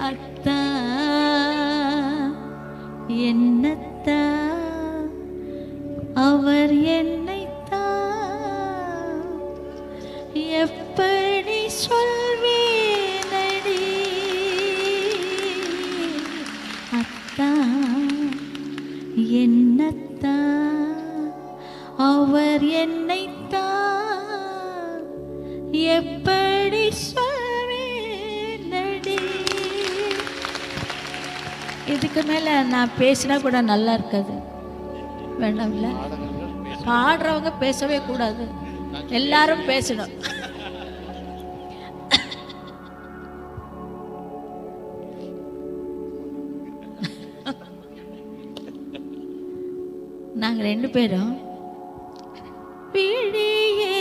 அத்தா என்னத்தா? அவர் என்னைத்தான் எப்படி சொல்ல என்னத்தா? அவர் என்னைத்தான் எப்படி இதுக்கு மேல நான் பேசினா கூட நல்லா இருக்காது. வேண்டாம்ல? பாடுறவங்க பேசவே கூடாது. எல்லாரும் பேசணும். நாங்கள் ரெண்டு பேரும் விழியே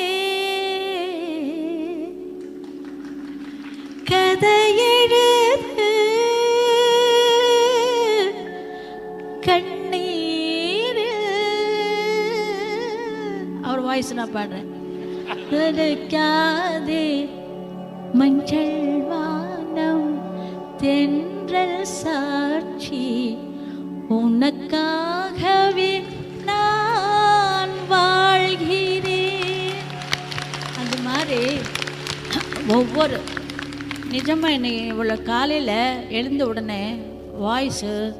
கதை கண்ணீர் அவர் வாய்ஸ் நான் பாடுறேன். நினைக்காதே மஞ்சள் வானம் தென்றல் சாட்சி உனக்கா ஒவ்வொரு நிஜமாக என்னை இவ்வளோ காலையில் எழுந்த உடனே வாய்ஸு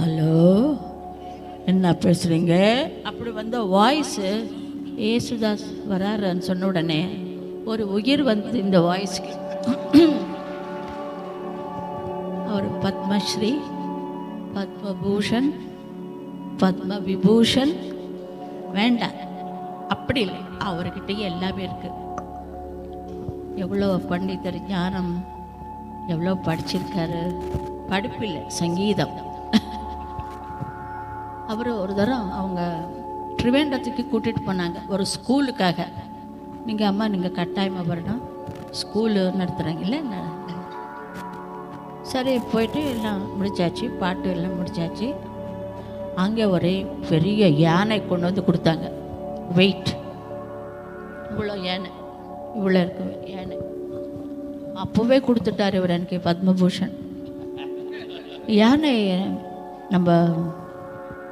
ஹலோ என்ன பேசுகிறீங்க அப்படி வந்த வாய்ஸு ஏசுதாஸ் வராருன்னு சொன்ன உடனே ஒரு உயிர் வந்து இந்த வாய்ஸ்க்கு அவர் பத்மஸ்ரீ பத்மபூஷன் பத்ம விபூஷன் வேண்டாம். அப்படி இல்லை. அவர்கிட்டயே எல்லாமே இருக்குது எவ்வளோ பண்டிதர் ஞானம் எவ்வளோ படிச்சிருக்காரு? படிப்பில் சங்கீதம். அவர் ஒரு தரம் அவங்க ட்ரிவேண்டத்துக்கு கூட்டிகிட்டு போனாங்க ஒரு ஸ்கூலுக்காக. நீங்கள் அம்மா நீங்கள் கட்டாயமாக வரணும். ஸ்கூலு நடத்துகிறாங்கல்ல சரி போயிட்டு எல்லாம் முடிச்சாச்சு பாட்டு எல்லாம் முடிச்சாச்சு. அங்கே ஒரே பெரிய யானை கொண்டு வந்து கொடுத்தாங்க. வெயிட் இவ்வளோ யானை. இவ்வளோ இருக்கு. யானை அப்போவே கொடுத்துட்டார் இவர் எனக்கு பத்மபூஷன். யானை நம்ம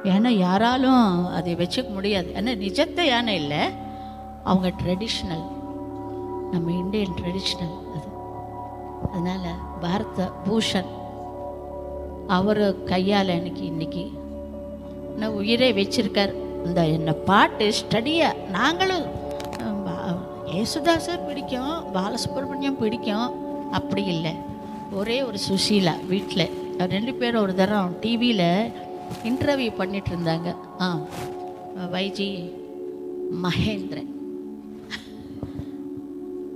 யானை யாராலும் அதை வச்சுக்க முடியாது. ஏன்னா நிஜத்த யானை இல்லை. அவங்க ட்ரெடிஷ்னல் நம்ம இந்தியன் ட்ரெடிஷ்னல் அது. அதனால் பாரத பூஷன் அவர் கையால் எனக்கு இன்றைக்கி நான் உயிரே வச்சிருக்கார். இந்த என்ன பாட்டு ஸ்டடியாக நாங்களும் பா- பிடிக்கும் பாலசுப்ரமணியம் பிடிக்கும். அப்படி இல்லை. ஒரே ஒரு சுசீலா வீட்டில் ரெண்டு பேரும் ஒரு தரம் டிவியில் இன்டர்வியூ பண்ணிட்டு இருந்தாங்க. ஆ வைஜி மகேந்திரன்.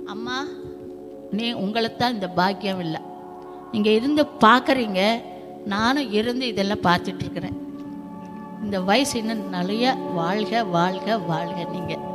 அம்மா நீ உங்களை தான் இந்த பாக்கியம் இல்லை. நீங்கள் இருந்து பார்க்குறீங்க நானும் இருந்து இதெல்லாம் பார்த்துட்ருக்குறேன் இந்த வயசு இன்னும் நிறைய வாழ்க வாழ்க வாழ்க நீங்கள்